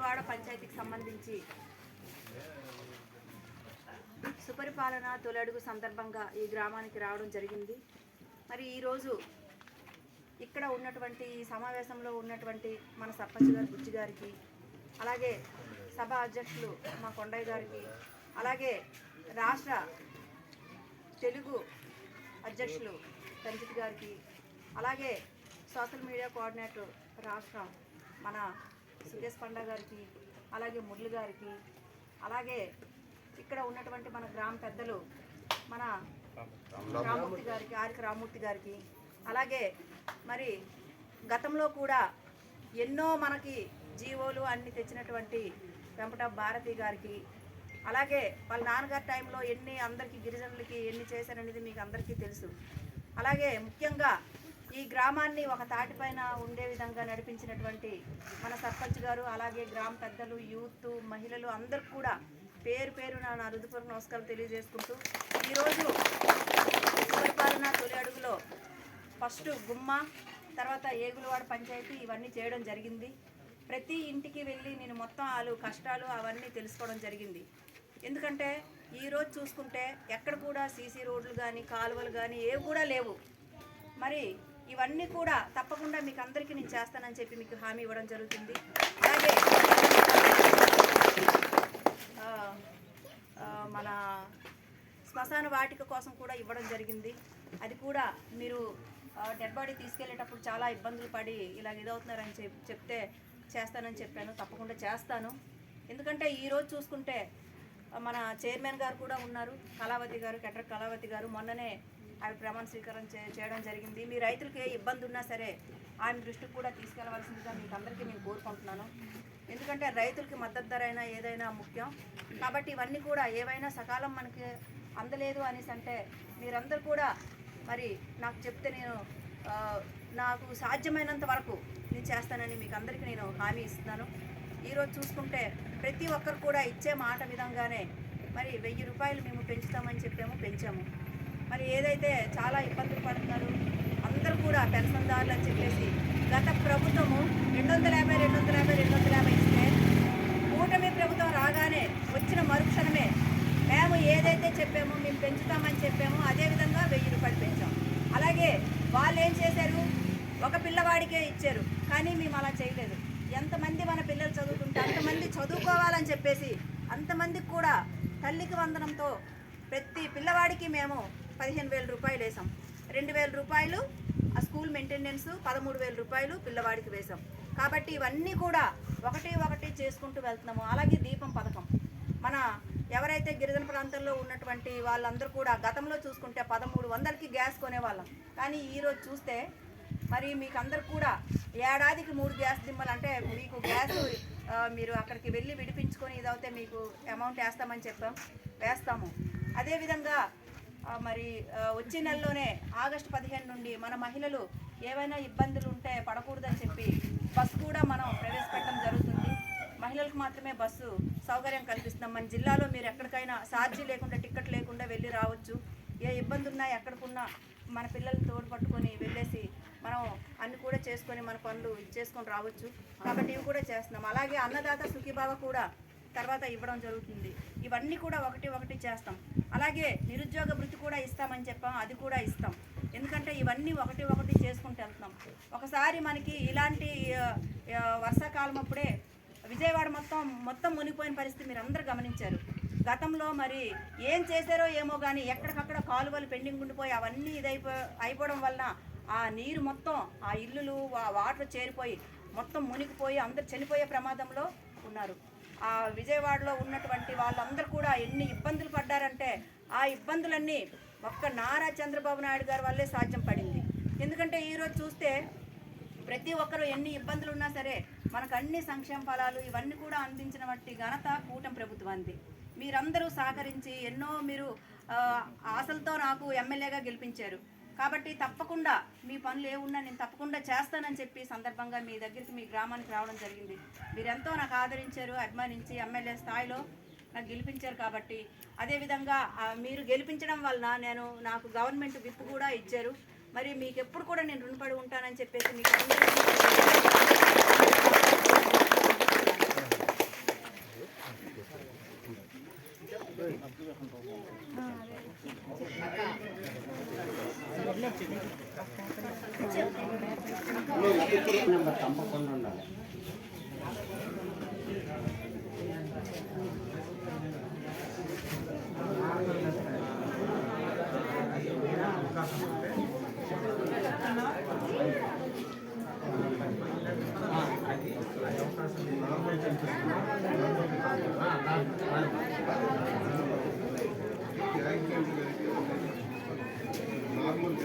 ఏగులవాడ పంచాయతీకి సంబంధించి సుపరిపాలన తొలి అడుగు సందర్భంగా ఈ గ్రామానికి రావడం జరిగింది. మరి ఈరోజు ఇక్కడ ఉన్నటువంటి ఈ సమావేశంలో ఉన్నటువంటి మన సర్పంచ్ గారు బుజ్జి గారికి అలాగే సభ అధ్యక్షులు మా కొండయ్య గారికి అలాగే రాష్ట్ర తెలుగు అధ్యక్షులు రంజిత్ గారికి అలాగే సోషల్ మీడియా కోఆర్డినేటర్ రాష్ట్రం మన సురేష్ పండ గారికి అలాగే మురళి గారికి అలాగే ఇక్కడ ఉన్నటువంటి మన గ్రామ పెద్దలు మన రామూర్తి గారికి ఆరిక రామూర్తి గారికి అలాగే మరి గతంలో కూడా ఎన్నో మనకి జీవోలు అన్ని తెచ్చినటువంటి వెంపట భారతి గారికి అలాగే వాళ్ళ నాన్నగారి టైంలో ఎన్ని అందరికీ గిరిజనులకి ఎన్ని చేశారనేది మీకు అందరికీ తెలుసు. అలాగే ముఖ్యంగా ఈ గ్రామాన్ని ఒక తాటిపైన ఉండే విధంగా నడిపించినటువంటి మన సర్పంచ్ గారు అలాగే గ్రామ పెద్దలు యూత్ మహిళలు అందరు కూడా పేరు పేరు నా నా నమస్కారం తెలియజేసుకుంటూ ఈరోజు పరిపాలన తొలి అడుగులో ఫస్ట్ గుమ్మ తర్వాత ఏగులవాడ పంచాయతీ ఇవన్నీ చేయడం జరిగింది. ప్రతి ఇంటికి వెళ్ళి నేను మొత్తం వాళ్ళు కష్టాలు అవన్నీ తెలుసుకోవడం జరిగింది. ఎందుకంటే ఈరోజు చూసుకుంటే ఎక్కడ కూడా సీసీ రోడ్లు కానీ కాలువలు కానీ ఏవి కూడా లేవు. మరి ఇవన్నీ కూడా తప్పకుండా మీకు అందరికీ నేను చేస్తానని చెప్పి మీకు హామీ ఇవ్వడం జరుగుతుంది. అలాగే మన శ్మశాన వాటిక కోసం కూడా ఇవ్వడం జరిగింది. అది కూడా మీరు డెడ్ బాడీ తీసుకెళ్ళేటప్పుడు చాలా ఇబ్బందులు పడి ఇలా ఇదవుతున్నారని చెప్ చెప్తే చేస్తానని చెప్పాను. తప్పకుండా చేస్తాను. ఎందుకంటే ఈరోజు చూసుకుంటే మన చైర్మన్ గారు కూడా ఉన్నారు. కళావతి గారు కెటర్ కళావతి గారు. మొన్ననే ఆమె ప్రమాణ స్వీకారం చే చేయడం జరిగింది. మీ రైతులకు ఏ ఇబ్బంది ఉన్నా సరే ఆమె దృష్టికి కూడా తీసుకెళ్ళవలసిందిగా మీకు అందరికీ నేను కోరుకుంటున్నాను. ఎందుకంటే రైతులకి మద్దతు ధర అయినా ఏదైనా ముఖ్యం. కాబట్టి ఇవన్నీ కూడా ఏవైనా సకాలం మనకి అందలేదు అనేసి అంటే మీరందరూ కూడా మరి నాకు చెప్తే నేను నాకు సాధ్యమైనంత వరకు నేను చేస్తానని మీకు అందరికీ నేను హామీ ఇస్తున్నాను. ఈరోజు చూసుకుంటే ప్రతి ఒక్కరు కూడా ఇచ్చే మాట విధంగానే మరి వెయ్యి రూపాయలు మేము పెంచుతామని చెప్పాము పెంచాము. మరి ఏదైతే చాలా ఇబ్బందులు పడుతున్నారు అందరూ కూడా పెన్షన్దారులు అని చెప్పేసి గత ప్రభుత్వము రెండు వందల యాభై రెండు వందల యాభై రెండు వందల యాభై ఇస్తే కూటమి ప్రభుత్వం రాగానే వచ్చిన మరుక్షణమే మేము ఏదైతే చెప్పామో మేము పెంచుతామని చెప్పామో అదే విధంగా వెయ్యి రూపాయలు పెంచాం. అలాగే వాళ్ళు ఏం చేశారు? ఒక పిల్లవాడికే ఇచ్చారు కానీ మేము అలా చేయలేదు. ఎంతమంది మన పిల్లలు చదువుకుంటే అంతమంది చదువుకోవాలని చెప్పేసి అంతమందికి కూడా తల్లికి వందనంతో ప్రతి పిల్లవాడికి మేము పదిహేను వేల రూపాయలు వేసాం రెండు వేల రూపాయలు ఆ స్కూల్ మెయింటెనెన్స్ పదమూడు వేల రూపాయలు పిల్లవాడికి వేసాం కాబట్టి ఇవన్నీ కూడా ఒకటి ఒకటి చేసుకుంటూ వెళ్తున్నాము. అలాగే దీపం పథకం. మన ఎవరైతే గిరిజన ప్రాంతంలో ఉన్నటువంటి వాళ్ళందరూ కూడా గతంలో చూసుకుంటే పదమూడు వందలకి గ్యాస్ కొనేవాళ్ళం. కానీ ఈరోజు చూస్తే మరి మీకు అందరు కూడా ఏడాదికి మూడు గ్యాస్ దిమ్మలు అంటే మీకు గ్యాస్ మీరు అక్కడికి వెళ్ళి విడిపించుకొని ఇదైతే మీకు అమౌంట్ వేస్తామని చెప్పాం. వేస్తాము. అదేవిధంగా మరి వచ్చే నెలలోనే ఆగస్టు పదిహేను నుండి మన మహిళలు ఏవైనా ఇబ్బందులు ఉంటే పడకూడదని చెప్పి బస్సు కూడా మనం ప్రవేశపెట్టడం జరుగుతుంది. మహిళలకు మాత్రమే బస్సు సౌకర్యం కల్పిస్తున్నాం. మన జిల్లాలో మీరు ఎక్కడికైనా ఛార్జీ లేకుండా టికెట్ లేకుండా వెళ్ళి రావచ్చు. ఏ ఇబ్బంది ఉన్నా ఎక్కడికున్నా మన పిల్లల్ని తోడు పట్టుకొని వెళ్ళేసి మనం అన్ని కూడా చేసుకొని మన పనులు చేసుకొని రావచ్చు. కాబట్టి ఇవి కూడా చేస్తున్నాం. అలాగే అన్నదాత సుఖీబావ కూడా తర్వాత ఇవ్వడం జరుగుతుంది. ఇవన్నీ కూడా ఒకటి ఒకటి చేస్తాం. అలాగే నిరుద్యోగ వృత్తి కూడా ఇస్తామని చెప్పాం అది కూడా ఇస్తాం. ఎందుకంటే ఇవన్నీ ఒకటి ఒకటి చేసుకుంటూ వెళ్తున్నాం. ఒకసారి మనకి ఇలాంటి వర్షాకాలం అప్పుడే విజయవాడ మొత్తం మొత్తం మునిగిపోయిన పరిస్థితి మీరు అందరూ గమనించారు. గతంలో మరి ఏం చేశారో ఏమో కానీ ఎక్కడికక్కడ కాలువలు పెండింగ్ ఉండిపోయి అవన్నీ ఇదైపో అయిపోవడం వలన ఆ నీరు మొత్తం ఆ ఇల్లులు ఆ వాటర్ చేరిపోయి మొత్తం మునిగిపోయి అందరు చనిపోయే ప్రమాదంలో ఉన్నారు. ఆ విజయవాడలో ఉన్నటువంటి వాళ్ళందరూ కూడా ఎన్ని ఇబ్బందులు పడ్డారంటే ఆ ఇబ్బందులన్నీ ఒక్క నారా చంద్రబాబు నాయుడు గారి వల్లే సాధ్యం పడింది. ఎందుకంటే ఈరోజు చూస్తే ప్రతి ఒక్కరు ఎన్ని ఇబ్బందులు ఉన్నా సరే మనకు అన్ని సంక్షేమ ఫలాలు ఇవన్నీ కూడా అందించిన వంటి ఘనత కూటమి ప్రభుత్వానికి మీరందరూ సహకరించి ఎన్నో మీరు ఆశలతో నాకు ఎమ్మెల్యేగా గెలిపించారు. కాబట్టి తప్పకుండా మీ పనులు ఏమున్నా నేను తప్పకుండా చేస్తానని చెప్పి సందర్భంగా మీ దగ్గరికి మీ గ్రామానికి రావడం జరిగింది. మీరెంతో నాకు ఆదరించారు అభిమానించి ఎమ్మెల్యే స్థాయిలో నాకు గెలిపించారు కాబట్టి. అదేవిధంగా మీరు గెలిపించడం వలన నేను నాకు గవర్నమెంట్ విప్ కూడా ఇచ్చారు. మరి మీకు ఎప్పుడు కూడా నేను రుణపడి ఉంటానని చెప్పేసి మీకు నెంబర్ తప్పకుండా ఉండాలి నార్మల్